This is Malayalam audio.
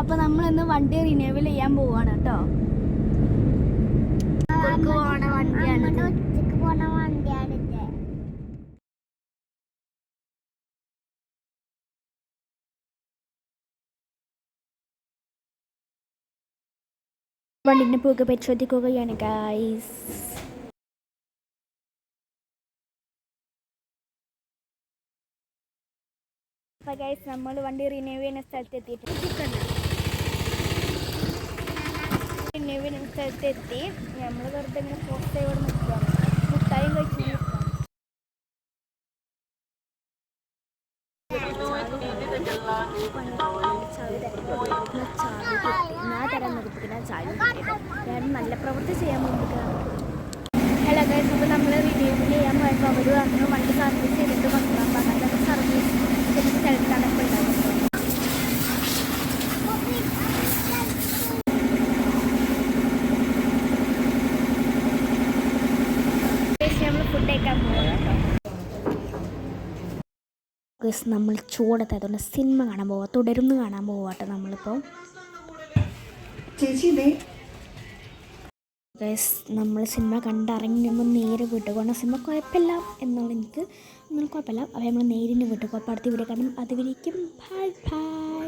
അപ്പോൾ നമ്മൾ ഇന്ന് വണ്ടി റിന്യൂവൽ ചെയ്യാൻ പോവാണ് കേട്ടോ പോണ വണ്ടിയാണ് ഉച്ചയ്ക്ക് പോണ വണ്ടിയാണിത് വണ്ടിന്റെ പുക പരിശോധിക്കുകയാണ് ഗായ്സ് അപ്പോൾ ഗൈസ് നമ്മൾ വണ്ടി റിന്യൂ ചെയ്യുന്ന സ്ഥലത്ത് എത്തിയിട്ടുണ്ട് റിന്യൂ ചെയ്യുന്ന സ്ഥലത്ത് എത്തി നമ്മൾ വെറുതെ ഇങ്ങനെ ഫോട്ടോ ഇവിടെ നിൽക്കുകയാണ്. മുട്ടായും കഴിച്ചു നല്ല പ്രവൃത്തി ചെയ്യാൻ വേണ്ടിയിട്ടാണ് ഹലോ ഗൈസ് നമ്മൾ റിന്യൂ ചെയ്യാൻ പോയപ്പോൾ അവർ പറഞ്ഞു വണ്ടി സർവീസ് ചെയ്തിട്ട് വന്നു. അപ്പം നമ്മൾ ഫുഡ് അതുകൊണ്ട് സിനിമ കാണാൻ പോവാം തുടരുന്നു കാണാൻ പോവാട്ടോ നമ്മളിപ്പോൾ ചേച്ചി ഗസ് നമ്മൾ സിനിമ കണ്ടിറങ്ങി നമ്മൾ നേരെ വീട്ടിൽ കൊണ്ട് സിനിമ കുഴപ്പമില്ല എന്നുള്ള എനിക്ക് നിങ്ങൾ കുഴപ്പമില്ല. അപ്പോൾ നമ്മൾ നേരിന് വീട്ടിൽ പോയപ്പോൾ അടുത്ത വീഡിയോ കാണും. അതുവരേക്കും ബൈ ബൈ